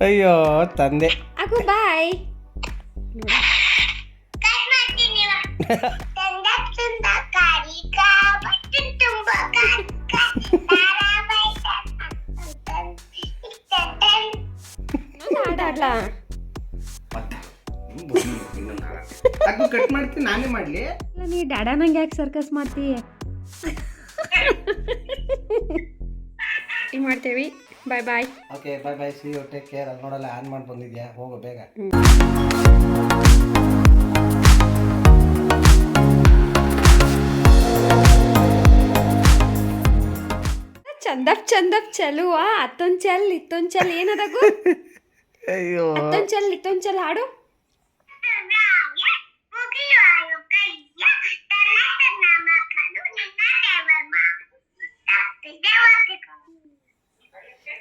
ಅಯ್ಯೋ ತಂದೆ ಅಗು ಬಾಯ್ ಆಡಾಡ್ಲಾ ಅಗ್ಗು ಕಟ್ ಮಾಡ್ತೀನಿ ನಾನೇ ಮಾಡ್ಲಿ ಇಲ್ಲ ನೀ ಡ್ಯಾಡ ನಂಗೆ ಯಾಕೆ ಸರ್ಕಸ್ ಮಾಡ್ತೀಯ ಈಗ ಮಾಡ್ತೇವಿ bye bye okay bye bye see you take care ಅಲ್ಲಿ ನೋಡಲ್ಲ ಆನ್ ಮಾಡಿ ಬಂದಿದ್ಯಾ? ಹೋಗು ಬೇಗ. ಚಂದಪ್ ಚಂದಪ್ ಚಲುವ ಅತ್ತೊಂದ್ ಚಲ್ ಇತ್ತೊಂದ್ ಚಲ್ ಏನದಗು ಅಯ್ಯೋ. ಅತ್ತೊಂದ್ ಚಲ್ ಇತ್ತೊಂದ್ ಚಲ್ ಹಾಡು.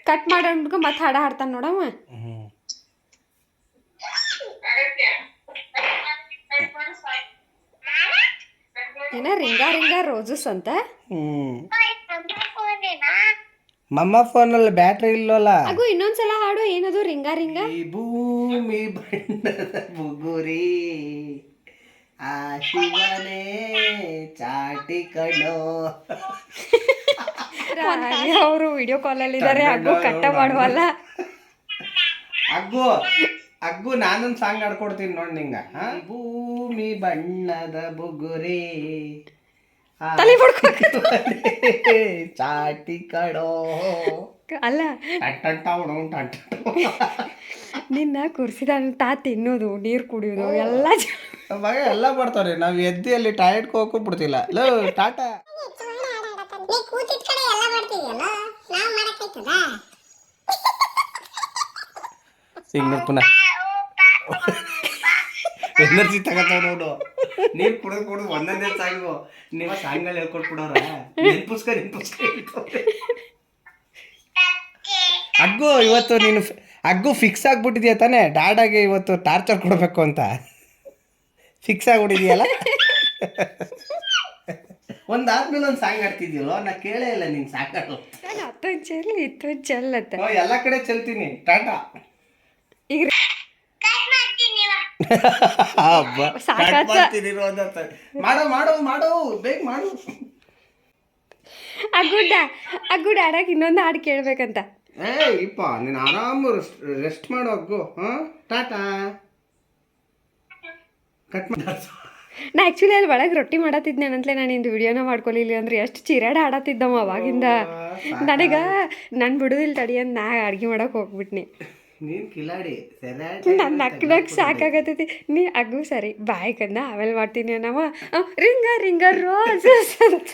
ಕಟ್ ಮಾಡೋಣ ಮತ್ತೆ ಹಾಡ ಹಾಡ್ತಾನ ನೋಡಮ್ಮ ಏನ ರಿಂಗ ರಿಂಗ ರೋಜಸ್ ಅಂತ? ಮಮ್ಮ ಫೋನ್ ಅಲ್ಲಿ ಬ್ಯಾಟ್ರಿ ಇಲ್ಲವಲ್ಲ ಅಗು ಇನ್ನೊಂದ್ಸಲ ಹಾಡು ಏನದು? Ring a ring a? ಭೂಮಿ ಬಣ್ಣದ ಬುಗುರಿ ಆ ಶಿವನೇ ಚಾಟಿ ಕಣೋ. ಅವರು ವಿಡಿಯೋ ಕಾಲಲ್ಲಿ ಇದ್ದಾರೆ ಅಗ್ಗು ಕಟ್ಟ ಮಾಡುವಲ್ಲ. ಅಗ್ಗು ಅಗ್ಗು ನಾನೊಂದು ಸಾಂಗ್ ಹಾಡ್ಕೊಡ್ತೀನಿ ನೋಡಿ ನಿಂಗ. ಭೂಮಿ ಬಣ್ಣದ ಬುಗುರಿ ತಲೆ ಚಾಟಿ ಕಡೋ. ಅಲ್ಲ. ನಿನ್ನ ಕುರ್ಸಿದ ತಾ ತಿನ್ನೋದು ನೀರು ಕುಡಿಯೋದು ಎಲ್ಲ ಮಗ ಎಲ್ಲ ಬರ್ತಾವ್ರಿ ನಾವು ಎದ್ದಿ ಅಲ್ಲಿ ಟಾಯ್ಲೆಟ್ ಹೋಗ್ಬಿಡ್ತಿಲ್ಲ ಲೋ ಟಾಟಾ. ಎಲ್ಲ ಮಾಡ್ತಿದ್ಯಲ್ಲ? ನಾವು ಮಾಡಕ್ಕಾಯ್ತದ? ಈಗ ನೋಡಿ ಪುನಃ. ಎನರ್ಜಿ ತಗೋತಾವ ನೋಡು. ನೀರು ಕುಡಿದು ಕುಡಿದು ಒಂದೊಂದೇ ಸಾಂಗು ನೀವ ಸಾಂಗಲ್ಲಿ ಹೇಳ್ಕೊಟ್ಬಿಡೋರ ನೆನ್ಪುಸ್ಕ ನೆನ್ಪುಸ್ಕ. ಅಗ್ಗು ಇವತ್ತು ನೀನು ಅಗ್ಗು ಫಿಕ್ಸ್ ಆಗ್ಬಿಟ್ಟಿದ್ಯಾ ತಾನೇ? ಡಾಡಾಗೆ ಇವತ್ತು ಟಾರ್ಚರ್ ಕೊಡಬೇಕು ಅಂತ. ಫಿಕ್ಸ್ ಆಗ್ಬಿಟ್ಟಿದ್ಯಲ್ಲ? ಒಂದಾದ್ಮೇಲೆ ಒಂದು ಸಾಂಗ್ ಆಡ್ತಿದ್ಯಲ್ಲೋ ನಾ ಕೇಳೇ ಇಲ್ಲ ನೀನು ಸಾಂಗ್ ಆಡೋ ನಾನು ಹತ್ತೊಂದು ಚೆಲ್ ಇತ್ತೊಂದು ಚೆಲ್ ಅಂತ ಓ, ಎಲ್ಲ ಕಡೆ ಚೆಲ್ತೀನಿ. ಟಾಟಾ. ಈಗ. ಮಾಡೋ. ಮಾಡು ಮಾಡು ಮಾಡು ಬೇಗ ಮಾಡು. ಅಗುಡ್ಡ ಅಗ್ಗು ಆಡಕ್ಕೆ ಇನ್ನೊಂದು ಹಾಡು ಕೇಳ್ಬೇಕಂತ. ಏ ಇಪ್ಪ ನೀನು ಆರಾಮ ರೆಸ್ಟ್ ಮಾಡೋ ಅಗ್ಗು. ಹಾ? ಟಾಟಾ. ಕಟ್ ಮಾಡಿ. ನಾ ಆ್ಯಕ್ಚುಲಿ ಅಲ್ಲಿ ಒಳಗೆ ರೊಟ್ಟಿ ಮಾಡತ್ತಿದ್ನೇನಂತಲೇ ನಾನು ಇಂದು ವಿಡಿಯೋನ ಮಾಡ್ಕೊಲಿಲ್ಲ ಅಂದ್ರೆ ಎಷ್ಟು ಚಿರಾಡ ಆಡತ್ತಿದ್ದಮ್ಮ ಅವಾಗಿಂದ. ನನಗೆ ನನ್ನ ಬಿಡುದಿಲ್ಲ ತಡಿ ಅಂತ ನಾ ಅಡ್ಗೆ ಮಾಡಕ್ಕೆ ಹೋಗ್ಬಿಟ್ನಿ. ನೀನ್ ನನ್ನ ನಕ್ ನಕ್ ಸಾಕಾಗತ್ತೈತಿ. ನೀ ಅಗ್ಗು ಸರಿ ಬಾಯ್ ಕಂದ ಆಮೇಲೆ ಮಾಡ್ತೀನಿ ಅನ್ನವ. ರಿಂಗ ರಿಂಗ ರೋಸಸ್ ಅಂತ.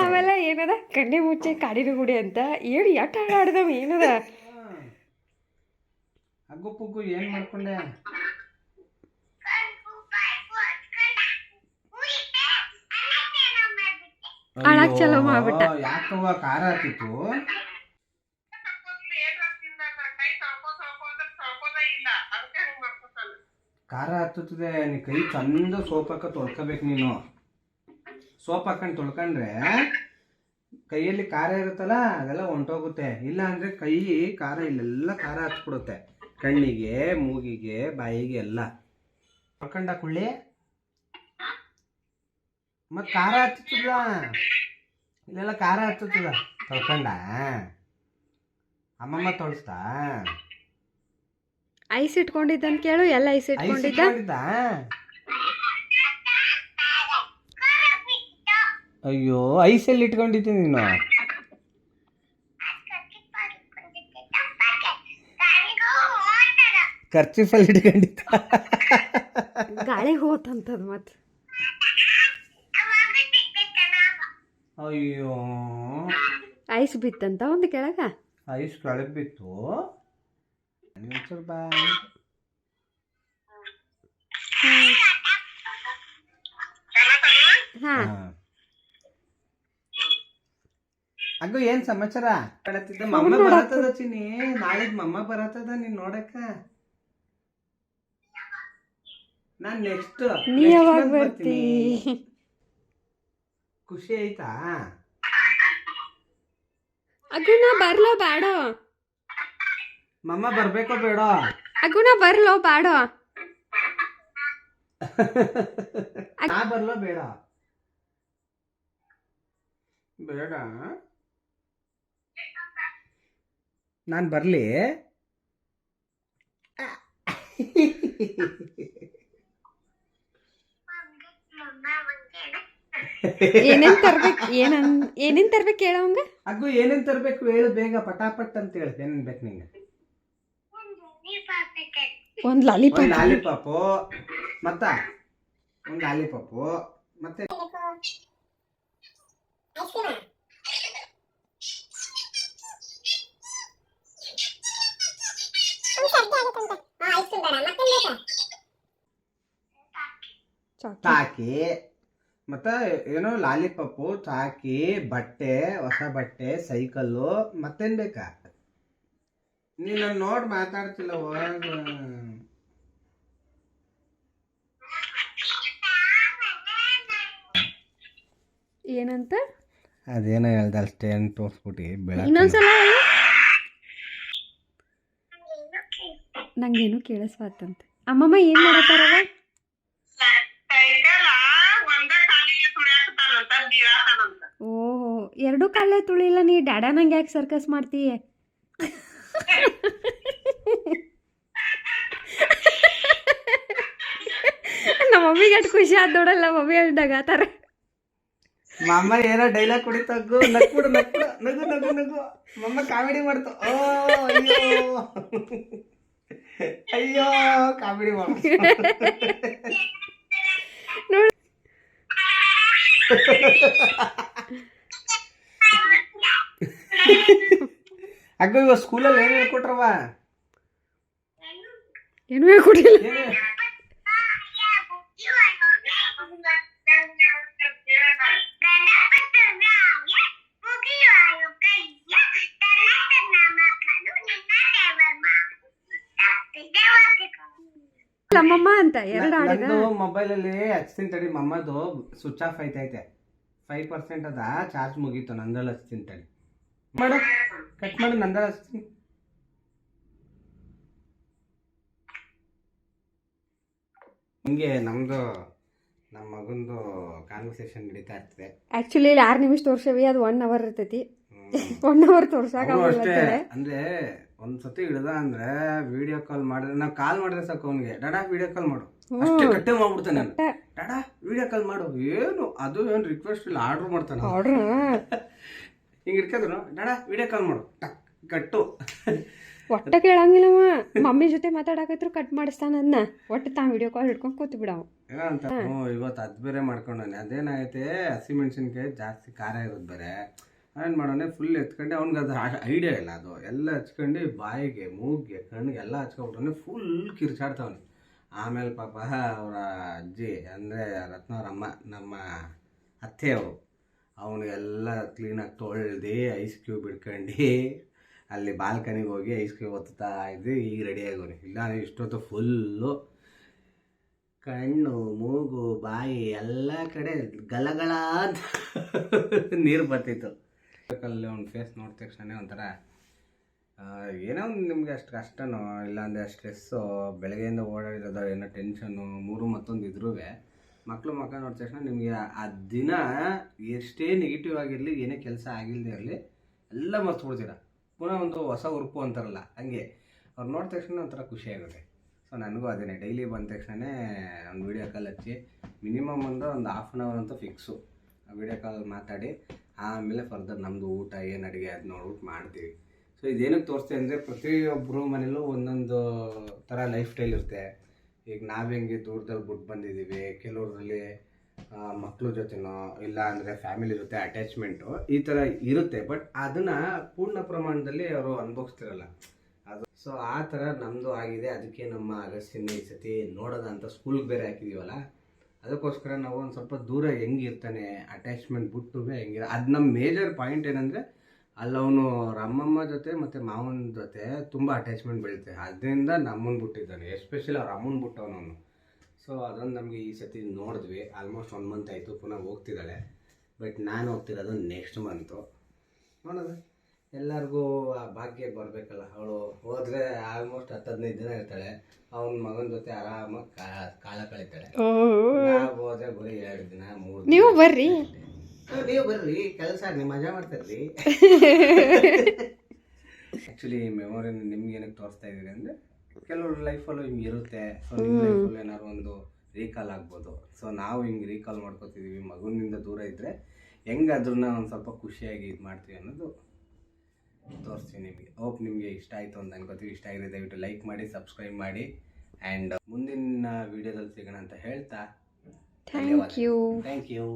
ಆಮೇಲೆ ಏನದ? ಕಣ್ಣೆ ಮುಚ್ಚೆ ಕಾಡಿನ ಗುಡಿ ಅಂತ ಏನು ಎಟ್ ಹಾಡು ಆಡ್ದವ ಏನದ? ಅಗ್ಗು ಪುಗ್ಗು ಏನ್ ಮಾಡ್ಕೊಂಡೆ? ಚಲೋ ಮಾಡ್ಬಿಟ್ಟ. ಯಾಕವ್ವ ಖಾರ ಹಾಕಿತ್ತು ಖಾರ ಹತ್ತುತ್ತದೆ ನೀ ಕೈ ಚಂದ ಸೋಪ್ ಹಾಕ ತೊಳ್ಕೊಬೇಕು ನೀನು. ಸೋಪ್ ಹಾಕೊಂಡು ತೊಳ್ಕೊಂಡ್ರೆ ಕೈಯಲ್ಲಿ ಖಾರ ಇರುತ್ತಲ್ಲ ಅದೆಲ್ಲ ಹೊಂಟೋಗುತ್ತೆ ಇಲ್ಲ ಅಂದ್ರೆ ಕೈ ಖಾರ ಇಲ್ಲೆಲ್ಲ ಖಾರ ಹತ್ಬಿಡುತ್ತೆ. ಕಣ್ಣಿಗೆ ಮೂಗಿಗೆ ಬಾಯಿಗೆ ಎಲ್ಲ. ತೊಳ್ಕೊಂಡ ಕುಳ್ಳಿ. ಮತ್ ಖಾರ ಹತ್ತುತ್ತದ ಇಲ್ಲೆಲ್ಲ ಖಾರ ಹತ್ತುತ್ತದ ತೊಳ್ಕಂಡ ಅಮ್ಮಮ್ಮ ತೊಳಸ್ತಾ? ಐಸ್ ಇಟ್ಕೊಂಡಿದ್ದಂತ ಕೇಳು ಎಲ್ಲ ಐಸ್ ಐಸ್ ಇಟ್ಕೊಂಡಿದ್ದ? ಅಯ್ಯೋ ಅಯ್ಯೋ ಎಲ್ಲಿ ಇಟ್ಕೊಂಡಿದ್ದೀನಿ ನೀನು. ಖರ್ಚಿಫಲ್ಲಿ ಹಿಡ್ಕೊಂಡಿದ್ದ. ಗಾಳಿ ಹೋತಂತದ ಮತ್ತೆ ಅಯ್ಯೋ. ಐಸ್ ಬಿತ್ತಂತ ಒಂದು ಕೆಳಗ? ಐಸ್ ಕೆಳಗೆ ಬಿತ್ತು. ಬಾಯ್ ಹಾ. ಹಾ. ಅಗ್ಗು ಏನ್ ಸಮಾಚಾರ? ಕಳತಿದ್ದ ಮಮ್ಮ ಬರತ್ತದ ಚಿನ್ನಿ? ನಾಳೆಗ್ ಮಮ್ಮ ಬರತ್ತದ ನೀನ್ ನೋಡಕ್ಕ? ನಾನ್ ನೆಕ್ಸ್ಟ್ ನೀ ಯಾವಾಗ ಬರ್ತಿ? ಖುಷಿ ಆಯ್ತಾ? ಅಗುಣ ಬರ್ಲೋ ಬ್ಯಾಡೋ. ಮಮ್ಮ ಬರ್ಬೇಕೋ ಬೇಡ? ಅಗುಣ ಬರ್ಲೋ ಬ್ಯಾಡೋ. ನಾ ಬರ್ಲೋ ಬೇಡ? ಬೇಡ. ನಾನು ಬರ್ಲಿ. ಏನೇನ್ ತರ್ಬೇಕು ಏನನ್ ಏನೇನ್ ತರ್ಬೇಕು ಹೇಳವಂಗ ಅಗ್ಗು ಏನೇನ್ ತರ್ಬೇಕು ಹೇಳು ಬೇಗ ಪಟಾಪಟ್ ಅಂತ ಹೇಳು ಏನೇನ್ ಬೇಕು ನಿಂಗೆ? ಒಂದ್ ಒಂದ್ ಲಾಲಿಪಾಪ್ ಲಾಲಿಪಾಪು ಮತ್ತ? ಒಂದ್ ಲಾಲಿಪಾಪು ಮತ್ತೆ? ಐಸ್ ಮತ್ತೆ ಏನೋ ಲಾಲಿಪಾಪು ಚಾಕಿ ಬಟ್ಟೆ ಹೊಸ ಬಟ್ಟೆ ಸೈಕಲ್ಲು ಮತ್ತೇನ್ ಬೇಕಾ? ನೀನು ನೋಡಿ ಮಾತಾಡ್ತಿಲ್ಲ ಹೋಗ. ಏನಂತ? ಅದೇನೋ ಹೇಳ್ದೆ ಅಷ್ಟೇ ತೋರಿಸ್ಬಿಟ್ಟು ತೋರ್ಸ್ಬಿಟ್ಟು ಇನ್ನೊಂದ್ಸಲ. ನಂಗೇನು ಕೇಳಿಸ್ವಾತಂತೆ ಅಮ್ಮಮ್ಮ ಏನು ಮಾಡತ್ತಾರವ? ಎರಡು ಕಾಲೇ ತುಳಿಲ್ಲ ನೀ ಡ್ಯಾಡ ನಂಗೆ ಯಾಕೆ ಸರ್ಕಸ್ ಮಾಡ್ತೀಯ ನಮ್ಮ ಮಮ್ಮಿಗೆ ಅಷ್ಟು ಖುಷಿ ಆದ್ ನೋಡಲ್ಲ ಮಮ್ಮಿ ಹೇಳ್ದಾಗತ್ತಾರ ಮಮ್ಮ ಏನೋ ಡೈಲಾಗ್ ಕುಡಿತಗ್ಗು ನಕ್ಬಿಡು ನಕ್ಬಿಡು ನಗು ನಗು ನಗು. ಮಮ್ಮ ಕಾಮಿಡಿ ಮಾಡ್ತು. ಓ ಅಯ್ಯೋ. ಅಯ್ಯೋ ಕಾಮಿಡಿ ಮಾಡ್ತು ನೋಡು. ಅಗ್ಗ ಇವಾಗ ಸ್ಕೂಲಲ್ಲಿ ಏನು ಹೇಳ್ಕೊಟ್ರವ ಏನು ಹೇಳ್ಕೊಟ್ಟಿಲ್ಲ. ನಮ್ಮಮ್ಮ ಅಂತ ಎರಡು ಆಡಿದ. ಮೊಬೈಲಲ್ಲಿ ಹಚ್ತೀನಿ ತಡಿ ಮಮ್ಮದು ಸ್ವಿಚ್ ಆಫ್ ಐತೈತೆ. ಫೈವ್ ಪರ್ಸೆಂಟ್ ಅದ ಚಾರ್ಜ್ ಮುಗೀತು ನಂದ್ರಲ್ಲಿ ಹಚ್ತೀನಿ ತಡಿ. ಮಾಡು. ಕಟ್ ಮಾಡು ನಂದ ಹಿಂಗೆ ನಮ್ದು ನಮ್ಮ ಮಗಂದು ಕಾನ್ವರ್ಸೇಷನ್ ನಡೀತಾ ಇರ್ತದೆ. ಆಕ್ಚುಲಿ ಇಲ್ಲಿ ಆರು ನಿಮಿಷ ತೋರ್ಸವಿ ಅದು ಒನ್ ಅವರ್ ಇರ್ತೈತಿ. ಒನ್ ಅವರ್ ತೋರ್ಸಾಕ ಅವ್ನು ಅಷ್ಟೇ ಅಂದ್ರೆ ಒಂದ್ಸತಿ ಹಿಡ್ದ ಅಂದ್ರೆ ವಿಡಿಯೋ ಕಾಲ್ ಮಾಡಿದ್ರೆ ನಾವು ಕಾಲ್ ಮಾಡಿದ್ರೆ ಸಾಕು ಅವ್ನಿಗೆ. ಡಾಡಾ ವಿಡಿಯೋ ಕಾಲ್ ಮಾಡು. ಅಷ್ಟೇ ಕಟ್ಟೆ ಮಾಡ್ಬಿಡ್ತಾನೆ ನಾನು ಡಾಡಾ ವಿಡಿಯೋ ಕಾಲ್ ಮಾಡು. ಏನು? ಅದು ಏನು ರಿಕ್ವೆಸ್ಟ್ ಇಲ್ಲ ಆರ್ಡರ್ ಮಾಡ್ತಾನೆ. ಆರ್ಡ್ರ್ ಹಿಂಗೆ ಇಟ್ಕೊಂಡ್ರು ಡಾಡ ವಿಡಿಯೋ ಕಾಲ್ ಮಾಡು. ಟಕ್ ಕಟ್ಟು. ಒಟ್ಟ ಕೇಳಂಗಿಲ್ಲವ. ಮಮ್ಮಿ ಜೊತೆ ಮಾತಾಡಕತ್ರು ಕಟ್ ಮಾಡಿಸ್ತಾನ ಅದನ್ನ ಒಟ್ಟು ತಾ ವಿಡಿಯೋ ಕಾಲ್ ಹಿಡ್ಕೊಂಡು ಕೂತು ಬಿಡವು ಏನಂತ ಹ್ಞೂ ಇವತ್ತು ಅದು ಬೇರೆ ಮಾಡ್ಕೊಂಡವನೆ ಅದೇನಾಗೈತೆ ಹಸಿಮೆಣ್ಸಿನ್ಕಾಯಿ ಜಾಸ್ತಿ ಖಾರ ಇರೋದು ಬೇರೆ. ಏನು ಮಾಡೋನೆ ಫುಲ್ ಎತ್ಕೊಂಡು ಅವ್ನಿಗೆ ಅದು ಐಡಿಯಾ ಇಲ್ಲ ಅದು. ಎಲ್ಲ ಹಚ್ಕೊಂಡು ಬಾಯಿಗೆ ಮೂಗಿಗೆ ಕಣ್ಣಿಗೆ ಎಲ್ಲ ಹಚ್ಕೊಬಿಟ್ಟವನೆ ಫುಲ್ ಕಿರ್ಚಾಡ್ತಾವನೆ. ಆಮೇಲೆ ಪಾಪ ಅವರ ಅಜ್ಜಿ ಅಂದರೆ ರತ್ನವ್ರ ಅಮ್ಮ ನಮ್ಮ ಅತ್ತೆಯವರು. ಅವನಿಗೆಲ್ಲ ಕ್ಲೀನಾಗಿ ತೊಳ್ದು ಐಸ್ ಕ್ಯೂಬ್ ಇಟ್ಕೊಂಡು ಅಲ್ಲಿ ಬಾಲ್ಕನಿಗೆ ಹೋಗಿ ಐಸ್ ಕ್ಯೂಬ್ ಒತ್ತಾ ಇದ್ದು ಈಗ ರೆಡಿ ಆಗೋರಿ. ಇಲ್ಲ ಇಷ್ಟೊತ್ತು ಫುಲ್ಲು ಕಣ್ಣು, ಮೂಗು, ಬಾಯಿ ಎಲ್ಲ ಕಡೆ ಗಲಗಳ ಅಂತ ನೀರು ಬರ್ತಿತ್ತು. ಅಲ್ಲಿ ಅವ್ನ ಫೇಸ್ ನೋಡಿದ ತಕ್ಷಣ ಒಂಥರ ಏನೋ ಒಂದು ನಿಮಗೆ ಅಷ್ಟು ಕಷ್ಟನೋ, ಇಲ್ಲಾಂದರೆ ಸ್ಟ್ರೆಸ್ಸು ಬೆಳಗ್ಗೆಯಿಂದ ಓಡಾಡಿರೋದು, ಏನೋ ಟೆನ್ಷನ್ನು ಮೂರು ಮತ್ತೊಂದು ಇದ್ರೂ ಮಕ್ಕಳು ಮಕ್ಕ ನೋಡಿದ ತಕ್ಷಣ ನಿಮಗೆ ಆ ದಿನ ಎಷ್ಟೇ ನೆಗೆಟಿವ್ ಆಗಿರಲಿ, ಏನೇ ಕೆಲಸ ಆಗಿಲ್ಲದೆ ಇರಲಿ, ಎಲ್ಲ ಮರ್ತು ಬಿಡ್ತೀರ ಪುನಃ ಒಂದು ಹೊಸ ಉರುಪು ಅಂತಾರಲ್ಲ, ಹಂಗೆ. ಅವ್ರು ನೋಡಿದ ತಕ್ಷಣ ಒಂಥರ ಖುಷಿಯಾಗುತ್ತೆ ಸೊ ನನಗೂ ಅದೇನೆ. ಡೈಲಿ ಬಂದ ತಕ್ಷಣವೇ ಒಂದು ವೀಡಿಯೋ ಕಾಲ್ ಹಚ್ಚಿ ಮಿನಿಮಮ್ ಒಂದು ಒಂದು ಹಾಫ್ ಆನ್ ಅವರ್ ಅಂತೂ ಫಿಕ್ಸು ವೀಡಿಯೋ ಕಾಲ್ ಮಾತಾಡಿ, ಆಮೇಲೆ ಫರ್ದರ್ ನಮ್ಮದು ಊಟ, ಏನು ಅಡುಗೆ ಅದು ನೋಡ್ಬಿಟ್ಟು ಮಾಡ್ತೀವಿ. ಸೊ ಇದೇನಕ್ಕೆ ತೋರಿಸ್ತೀವಿ ಅಂದರೆ ಪ್ರತಿಯೊಬ್ಬರು ಮನೇಲೂ ಒಂದೊಂದು ಥರ ಲೈಫ್ ಸ್ಟೈಲ್ ಇರುತ್ತೆ. ಈಗ ನಾವು ಹೆಂಗೆ ದೂರದಲ್ಲಿ ಬಿಟ್ಟು ಬಂದಿದ್ದೀವಿ ಕೆಲವರಲ್ಲಿ ಮಕ್ಕಳ ಜೊತೆನೋ, ಇಲ್ಲ ಅಂದರೆ ಫ್ಯಾಮಿಲಿ ಜೊತೆ ಅಟ್ಯಾಚ್ಮೆಂಟು ಈ ಥರ ಇರುತ್ತೆ. ಬಟ್ ಅದನ್ನು ಪೂರ್ಣ ಪ್ರಮಾಣದಲ್ಲಿ ಅವರು ಅನುಭವಿಸ್ತಿರಲ್ಲ. ಅದು ಸೊ ಆ ಥರ ನಮ್ಮದು ಆಗಿದೆ. ಅದಕ್ಕೆ ನಮ್ಮ ಅಗಸ್ಟಿನ ಈ ಸತಿ ನೋಡೋದ ಅಂತ ಸ್ಕೂಲ್ಗೆ ಬೇರೆ ಹಾಕಿದೀವಲ್ಲ. ಅದಕ್ಕೋಸ್ಕರ ನಾವು ಒಂದು ಸ್ವಲ್ಪ ದೂರ ಹೆಂಗಿರ್ತಾನೆ ಅಟ್ಯಾಚ್ಮೆಂಟ್ ಬಿಟ್ಟು ಹೆಂಗಿರ ಅದು ನಮ್ಮ ಮೇಜರ್ ಪಾಯಿಂಟ್ ಏನಂದರೆ ಅಲ್ಲವನು ರಮ್ಮಮ್ಮ ಅಮ್ಮಮ್ಮ ಜೊತೆ ಮತ್ತು ಮಾವನ ಜೊತೆ ತುಂಬ ಅಟ್ಯಾಚ್ಮೆಂಟ್ ಬೆಳೀತೆ ಅದರಿಂದ ನಮ್ಮನ್ನ ಬಿಟ್ಟಿದ್ದಾನೆ. ಎಸ್ಪೆಷಲಿ ಅವ್ರ ಅಮ್ಮನ ಬಿಟ್ಟವನವನು. ಸೊ ಅದೊಂದು ನಮಗೆ ಈ ಸತಿ ನೋಡಿದ್ವಿ. ಆಲ್ಮೋಸ್ಟ್ ಒನ್ ಮಂತ್ ಆಯಿತು. ಪುನಃ ಹೋಗ್ತಿದ್ದಾಳೆ. ಬಟ್ ನಾನು ಹೋಗ್ತಿರೋದು ನೆಕ್ಸ್ಟ್ ಮಂತು ನೋಡೋದು ಎಲ್ಲರಿಗೂ ಆ ಭಾಗ್ಯ ಬರಬೇಕಲ್ಲ. ಅವಳು ಹೋದರೆ ಆಲ್ಮೋಸ್ಟ್ ಹತ್ತು ಹದಿನೈದು ದಿನ ಇರ್ತಾಳೆ. ಅವನ ಮಗನ ಜೊತೆ ಆರಾಮಾಗಿ ಕಾಲ ಕಳೀತಾಳೆ. ಹೋದ್ರೆ ಬರೀ ಎರಡು ದಿನ ಮೂರು ನೀವು ಬರ್ರಿ. ನೀವು ಬರ್ರಿ ಕೆಲಸ ನೀವು ಮಜಾ ಮಾಡ್ತಾರ್ರಿ. ಆ್ಯಕ್ಚುಲಿ ಮೆಮೊರಿ ನಿಮ್ಗೆ ಏನಕ್ಕೆ ತೋರಿಸ್ತಾ ಇದ್ದೀರಿ ಅಂದರೆ ಕೆಲವ್ರ ಲೈಫಲ್ಲೂ ಹಿಂಗೆ ಇರುತ್ತೆ. ಸೊ ನಿಮ್ಮ ಲೈಫಲ್ಲೂ ಏನಾದ್ರು ಒಂದು ರೀಕಾಲ್ ಆಗ್ಬೋದು. ಸೊ ನಾವು ಹಿಂಗೆ ರೀಕಾಲ್ ಮಾಡ್ಕೋತಿದ್ದೀವಿ ಮಗುವಿನಿಂದ ದೂರ ಇದ್ದರೆ ಹೆಂಗೆ ಅದನ್ನ ಒಂದು ಸ್ವಲ್ಪ ಖುಷಿಯಾಗಿ ಇದು ಮಾಡ್ತೀವಿ ಅನ್ನೋದು ತೋರಿಸ್ತೀವಿ ನಿಮಗೆ. ಹೋಪ್ ನಿಮಗೆ ಇಷ್ಟ ಆಯಿತು ಅಂತ ಅನ್ಕೋತೀವಿ. ಇಷ್ಟ ಆಗಿದೆ ದಯವಿಟ್ಟು ಲೈಕ್ ಮಾಡಿ ಸಬ್ಸ್ಕ್ರೈಬ್ ಮಾಡಿ. ಆ್ಯಂಡ್ ಮುಂದಿನ ವೀಡಿಯೋದಲ್ಲಿ ಸಿಗೋಣ ಅಂತ ಹೇಳ್ತಾ ಥ್ಯಾಂಕ್ ಯು ಥ್ಯಾಂಕ್ ಯು